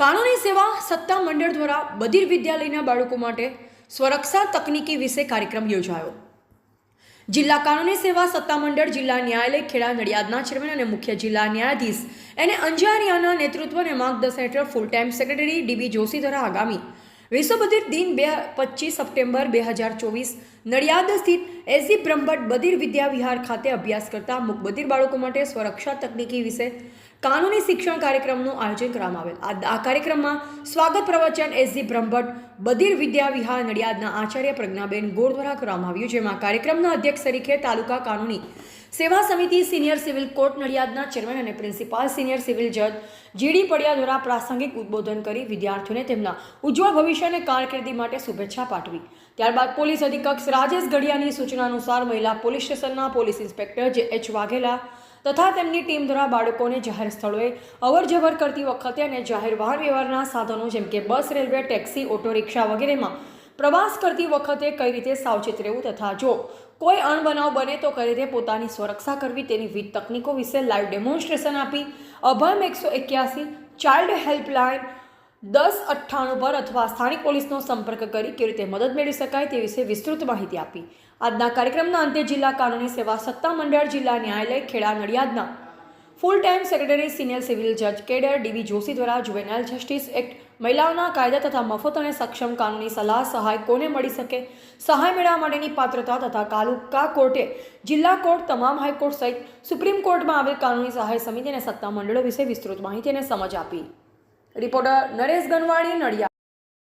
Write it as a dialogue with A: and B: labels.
A: કાનૂની સેવા સત્તા મંડળ દ્વારા બધિર વિદ્યાલયના બાળકો માટે સ્વરક્ષા તકનીકી વિશે કાર્યક્રમ યોજાયો. જિલ્લા કાનૂની સેવા સત્તામંડળ જિલ્લા ન્યાયાલય ખેડા નડિયાદના ચેરમેન અને મુખ્ય જિલ્લા ન્યાયાધીશ એને. અંજારિયાના નેતૃત્વ અને માર્ગદર્શન હેઠળ full time secretary D B Joshi દ્વારા આગામી વિશ્વ બધિર દિન બે પચીસ સપ્ટેમ્બર બે હજાર ચોવીસ નડિયાદ સ્થિત એસજી બ્રહ્મભટ્ટ બધિર વિદ્યા વિહાર ખાતે અભ્યાસ કરતા મુક બધિર બાળકો માટે સ્વરક્ષા તકનીકી વિશે કાનૂની શિક્ષણ કાર્યક્રમનું આયોજન કરવામાં આવેલ. આ આ કાર્યક્રમમાં સ્વાગત પ્રવચન એસજી બ્રહ્મભટ્ટ બધિર વિદ્યા વિહાર નડિયાદના આચાર્ય પ્રજ્ઞાબેન ગોળ દ્વારા કરવામાં આવ્યું, જેમાં કાર્યક્રમના અધ્યક્ષ તરીકે તાલુકા કાનૂની સેવા સમિતિ સિનિયર સિવિલ કોર્ટ નડિયાદના ચેરમેન અને પ્રિન્સિપાલ સિનિયર સિવિલ જજ જીડી પડિયા દ્વારા પ્રાસંગિક ઉદબોધન કરી વિદ્યાર્થીઓને તેમના ઉજ્જવળ ભવિષ્ય અને કારકિર્દી માટે શુભેચ્છા પાઠવી. ત્યારબાદ પોલીસ અધિક્ષક રાજેશ ગઢિયાની સૂચના અનુસાર મહિલા પોલીસ સ્ટેશનના police inspector J H Vaghela તથા તેમની ટીમ દ્વારા બાળકોને જાહેર સ્થળોએ અવરજવર કરતી વખતે અને જાહેર વાહન વ્યવહારના સાધનો જેમ કે bus, railway, taxi, auto, rickshaw વગેરેમાં પ્રવાસ કરતી વખતે કઈ રીતે સાવચેત રહેવું તથા જો કોઈ અણબનાવ બને તો કઈ રીતે પોતાની સુરક્ષા કરવી તેની વિવિધ તકનીકો વિશે લાઈવ ડેમોન્સ્ટ્રેશન આપી. અભયમ એકસો એક્યાસી ચાઇલ્ડ હેલ્પલાઇન દસ અઠ્ઠાણું પર અથવા સ્થાનિક પોલીસનો સંપર્ક કરી કેવી રીતે મદદ મેળવી શકાય તે વિશે વિસ્તૃત માહિતી આપી. આજના કાર્યક્રમના અંતે જિલ્લા કાનૂની સેવા સત્તા મંડળ જિલ્લા ન્યાયાલય Kheda નડિયાદના full time secretary senior civil જજ કેડર ડીબી જોશી દ્વારા જુવેનાઇલ જસ્ટિસ એક્ટ મહિલાઓના કાયદા તથા મફત અને સક્ષમ કાનૂની સલાહ સહાય કોને મળી શકે? સહાય મેળવવા માટેની પાત્રતા તથા તાલુકા કોર્ટે, જિલ્લા કોર્ટ, તમામ હાઈકોર્ટ સહિત સુપ્રીમ કોર્ટમાં આવેલ કાનૂની સહાય સમિતિ અને સત્તા મંડળો વિશે વિસ્તૃત માહિતી અને સમજ આપી. રિપોર્ટર નરેશ ગનવાણી, નડિયાદ.